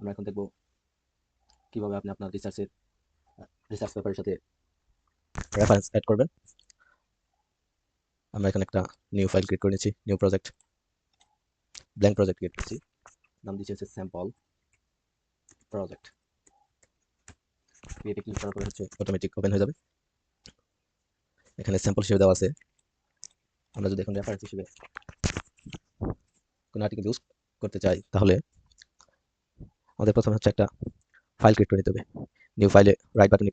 আমরা এখন দেখব কীভাবে আপনি আপনার রিসার্চের রিসার্চ পেপারের সাথে রেফারেন্স অ্যাড করবেন। আমরা এখানে একটা নিউ ফাইল ক্রিয়েট করে নিয়েছি new project blank project create করছি। নাম দিচ্ছি হচ্ছে স্যাম্পল প্রজেক্ট ক্রিয়েটে ক্লিক করার পরে হচ্ছে অটোমেটিক ওপেন হয়ে যাবে। এখানে স্যাম্পল হিসেবে দেওয়া আছে। আমরা যদি এখন রেফারেন্স হিসেবে কোনো আর্টিকেল ইউজ করতে চাই, তাহলে আমাদের প্রথমে হচ্ছে একটা ফাইল ক্রিয়েট করে নিতে হবে। নিউ ফাইলে রাইট বাটনে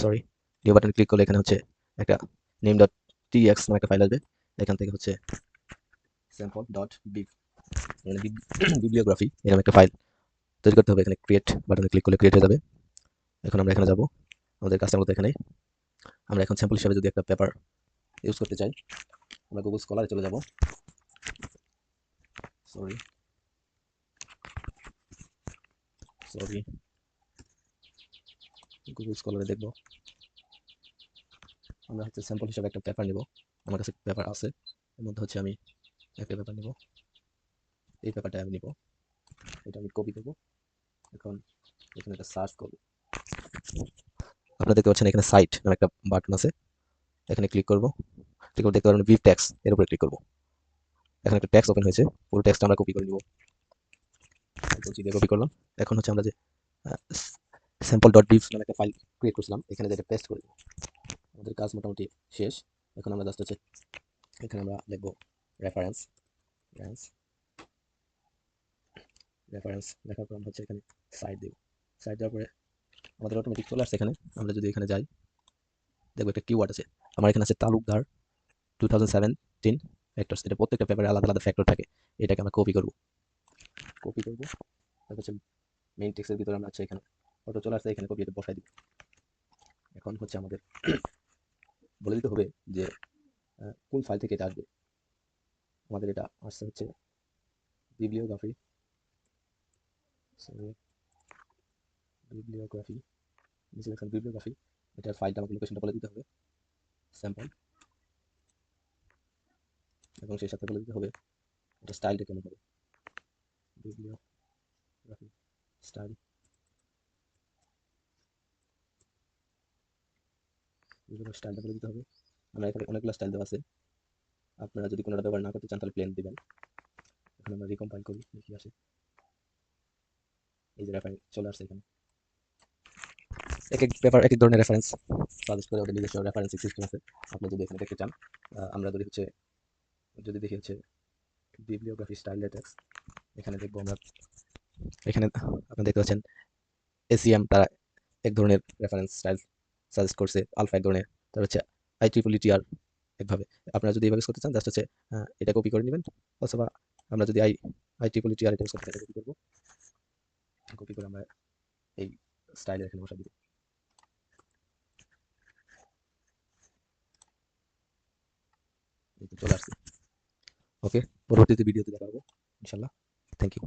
সরি নিউ বাটনে ক্লিক করলে এখানে হচ্ছে একটা নেম ডট টিএক্স নামে একটা ফাইল আসবে। এখান থেকে হচ্ছে স্যাম্পল ডট বিগ মানে বিবলিওগ্রাফি এরকম একটা ফাইল তৈরি করতে হবে। এখানে ক্রিয়েট বাটনে ক্লিক করলে ক্রিয়েট হয়ে যাবে। এখন আমরা এখানে যাব, আমাদের কাজটা মতো এখানে আমরা এখন স্যাম্পল হিসাবে যদি একটা পেপার ইউজ করতে চাই, আমরা গুগল স্কলারে চলে যাব। Sorry sorry. গুগল স্কলারে দেখব। আমরা হচ্ছে স্যাম্পল হিসাবে একটা পেপার নিব। আমার কাছে পেপার আছে। এর মধ্যে হচ্ছে আমি একটা পেপার নিব। এই পেপারটা আমি নিব। এটা আমি কপি করব। এখন এখানে একটা সার্চ করব। আপনারা দেখতে পাচ্ছেন এখানে সাইট নামে একটা বাটন আছে। এখানে ক্লিক করব। ক্লিক করে দেখতে পারেন ভিভ ট্যাক্স এর উপরে ক্লিক করব। এখানে একটা ট্যাক্স ওপেন হয়েছে। পুরো ট্যাক্সটা আমরা কপি করে নিব। বলছি দিয়ে কপি করলাম, এখন হচ্ছে আমরা যে স্যাম্পল ডট বিভ নামে একটা ফাইল ক্রিয়েট করছিলাম, এখানে যেটা পেস্ট করে আমাদের কাজ মোটামুটি শেষ। এখন আমরা জাস্ট হচ্ছে, এখানে আমরা লিখব রেফারেন্স রেফারেন্স রেফারেন্স লেখার পর হচ্ছে এখানে সাইড দেব। সাইড দেওয়ার পরে আমাদের অটোমেটিক চলে আসছে এখানে। আমরা যদি এখানে যাই, দেখব একটা কিওয়ার্ড আছে। আমার এখানে আছে Talukdar two thousand seventeen factors এটা প্রত্যেকটা পেপারে আলাদা আলাদা ফ্যাক্টর থাকে। এটাকে আমরা কপি করব। কপি করব। হচ্ছে মেইন টেক্সটের ভিতরে আমরা হচ্ছে এখানে অটো চলে আসছে এখানে কপি এটা বসাই দিব। এখন হচ্ছে আমাদের বলে দিতে হবে যে কোন ফাইল থেকে এটা আসবে? আমাদের এটা আসছে হচ্ছে বিবলিওগ্রাফি বিবলিওগ্রাফি নিচে দেখছেন বিবলিওগ্রাফি এটার ফাইলটা আমাকে লোকেশনটা বলে দিতে হবে স্যাম্পল এবং সেই সাথে বলে দিতে হবে এটা স্টাইলটা কেমন হবে? বিবলিওগ্রাফি স্টাইল বিভিন্ন স্টাইলটা বলে দিতে হবে। আমরা এখানে অনেকগুলো স্টাইল দেওয়া আছে। আপনারা যদি কোনোটা ব্যবহার না করতে চান, তাহলে প্লেন দিবেন। এখন আমরা রিকম্পাইল করি, দেখি আসে। এই যে রেফারেন্স চলে আসছে এখানে। এক এক পেপার এক এক ধরনের রেফারেন্স সাজেস্ট করে ওদের নিজস্ব রেফারেন্স সিস্টেম আছে। আপনি যদি এখানে দেখতে চান আমরা যদি হচ্ছে, যদি দেখি হচ্ছে বিবলিওগ্রাফি স্টাইল লেটেক্স এখানে দেখব আমরা এখানে আপনি দেখতে পাচ্ছেন এসিএম তারা এক ধরনের রেফারেন্স স্টাইল সাজেস্ট করছে আলফা এক ধরনের। তার হচ্ছে আই ট্রিপল টিআর একভাবে। আপনারা যদি এইভাবে করতে চান জাস্ট হচ্ছে এটা কপি করে নেবেন, অথবা আমরা যদি আই আই ট্রিপল টিআর এটা করতে কপি করব। কপি করে আমরা এই স্টাইলের এখানে বসা দিব চলে আসছে। ওকে পরবর্তীতে ভিডিওতে দেখা হবে, ইনশাল্লাহ। Thank you